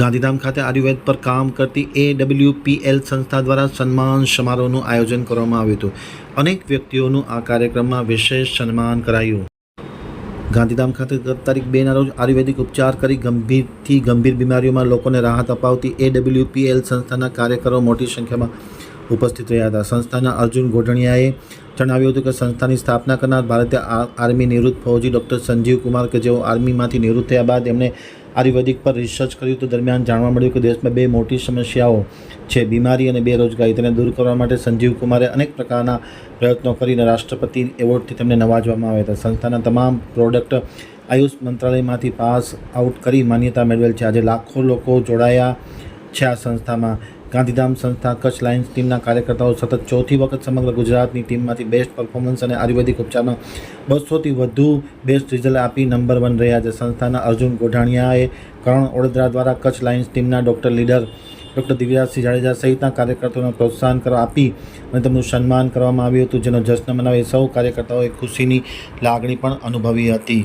ગાંધીધામ ખાતે આયુર્વેદ પર કામ કરતી એ ડબલ્યુપીએલ સંસ્થા દ્વારા સન્માન સમારોહનું આયોજન કરવામાં આવ્યું હતું. અનેક વ્યક્તિઓનું આ કાર્યક્રમમાં વિશેષ સન્માન કરાયું. ગાંધીધામ ખાતે ગત તારીખ બેના રોજ આયુર્વેદિક ઉપચાર કરી ગંભીરથી ગંભીર બીમારીઓમાં લોકોને રાહત અપાવતી એ ડબલ્યુપીએલ સંસ્થાના કાર્યકરો મોટી સંખ્યામાં ઉપસ્થિત રહ્યા હતા. સંસ્થાના અર્જુન ગોઢણિયાએ જણાવ્યું હતું કે સંસ્થાની સ્થાપના કરનાર ભારતીય આર્મી નિવૃત્ત ફૌજી ડૉક્ટર સંજીવ કુમાર કે જેઓ આર્મીમાંથી નિવૃત્ત થયા બાદ એમણે આયુર્વેદિક પર રિસર્ચ કર્યું તો દરમિયાન જાણવા મળ્યું કે દેશમાં બે મોટી સમસ્યાઓ છે, બીમારી અને બેરોજગારી. તેને દૂર કરવા માટે સંજીવ કુમારે અનેક પ્રકારના પ્રયત્નો કરીને રાષ્ટ્રપતિ એવોર્ડથી તેમને નવાજવામાં આવ્યા હતા. સંસ્થાના તમામ પ્રોડક્ટ આયુષ મંત્રાલયમાંથી પાસ આઉટ કરી માન્યતા મેળવેલ છે. આજે લાખો લોકો જોડાયા છે આ સંસ્થામાં. ગાંધીધામ સંસ્થા કચ્છ લાયન્સ ટીમના કાર્યકર્તાઓ સતત ચોથી વખત સમગ્ર ગુજરાતની ટીમમાંથી બેસ્ટ પરફોર્મન્સ અને આયુર્વેદિક ઉપચારનો બસોથી વધુ બેસ્ટ રિઝલ્ટ આપી નંબર વન રહ્યા છે. સંસ્થાના અર્જુન ગોઢાણીયાએ કરણ ઓડદરા દ્વારા કચ્છ લાયન્સ ટીમના doctor leader doctor Divyasinh Jadeja સહિતના કાર્યકર્તાઓને પ્રોત્સાહન કરવા આપી અને તેમનું સન્માન કરવામાં આવ્યું હતું, જેનો જશ્ન મનાવી સૌ કાર્યકર્તાઓએ ખુશીની લાગણી પણ અનુભવી હતી.